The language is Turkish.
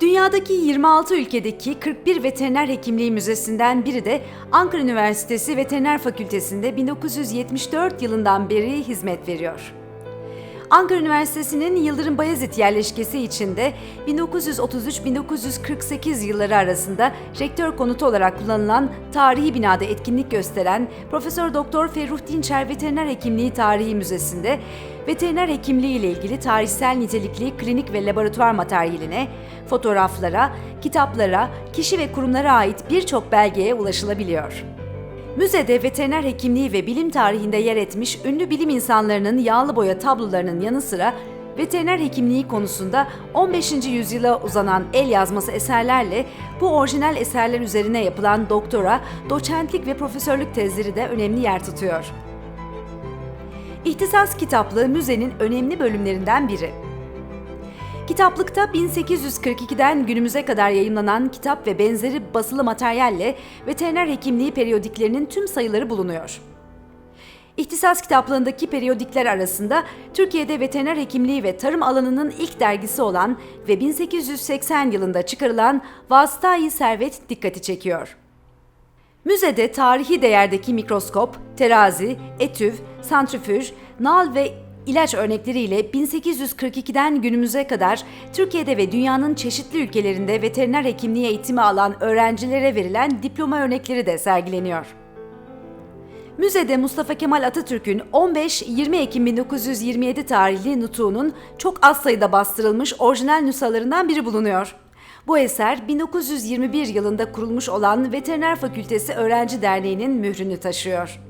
Dünyadaki 26 ülkedeki 41 veteriner hekimliği müzesinden biri de Ankara Üniversitesi Veteriner Fakültesi'nde 1974 yılından beri hizmet veriyor. Ankara Üniversitesi'nin Yıldırım Bayezid yerleşkesi içinde 1933-1948 yılları arasında rektör konutu olarak kullanılan tarihi binada etkinlik gösteren Profesör Doktor Ferruh Dinçer Veteriner Hekimliği Tarihi Müzesi'nde veteriner hekimliği ile ilgili tarihsel nitelikli klinik ve laboratuvar materyaline, fotoğraflara, kitaplara, kişi ve kurumlara ait birçok belgeye ulaşılabiliyor. Müzede veteriner hekimliği ve bilim tarihinde yer etmiş ünlü bilim insanlarının yağlı boya tablolarının yanı sıra veteriner hekimliği konusunda 15. yüzyıla uzanan el yazması eserlerle bu orijinal eserler üzerine yapılan doktora, doçentlik ve profesörlük tezleri de önemli yer tutuyor. İhtisas kitaplığı müzenin önemli bölümlerinden biri. Kitaplıkta 1842'den günümüze kadar yayınlanan kitap ve benzeri basılı materyalle veteriner hekimliği periyodiklerinin tüm sayıları bulunuyor. İhtisas kitaplığındaki periyodikler arasında Türkiye'de veteriner hekimliği ve tarım alanının ilk dergisi olan ve 1880 yılında çıkarılan Vasıta-i Servet dikkati çekiyor. Müzede tarihi değerdeki mikroskop, terazi, etüv, santrifüj, nal ve ilaç örnekleriyle 1842'den günümüze kadar Türkiye'de ve dünyanın çeşitli ülkelerinde veteriner hekimliği eğitimi alan öğrencilere verilen diploma örnekleri de sergileniyor. Müzede Mustafa Kemal Atatürk'ün 15-20 Ekim 1927 tarihli nutuğunun çok az sayıda bastırılmış orijinal nüshalarından biri bulunuyor. Bu eser 1921 yılında kurulmuş olan Veteriner Fakültesi Öğrenci Derneği'nin mührünü taşıyor.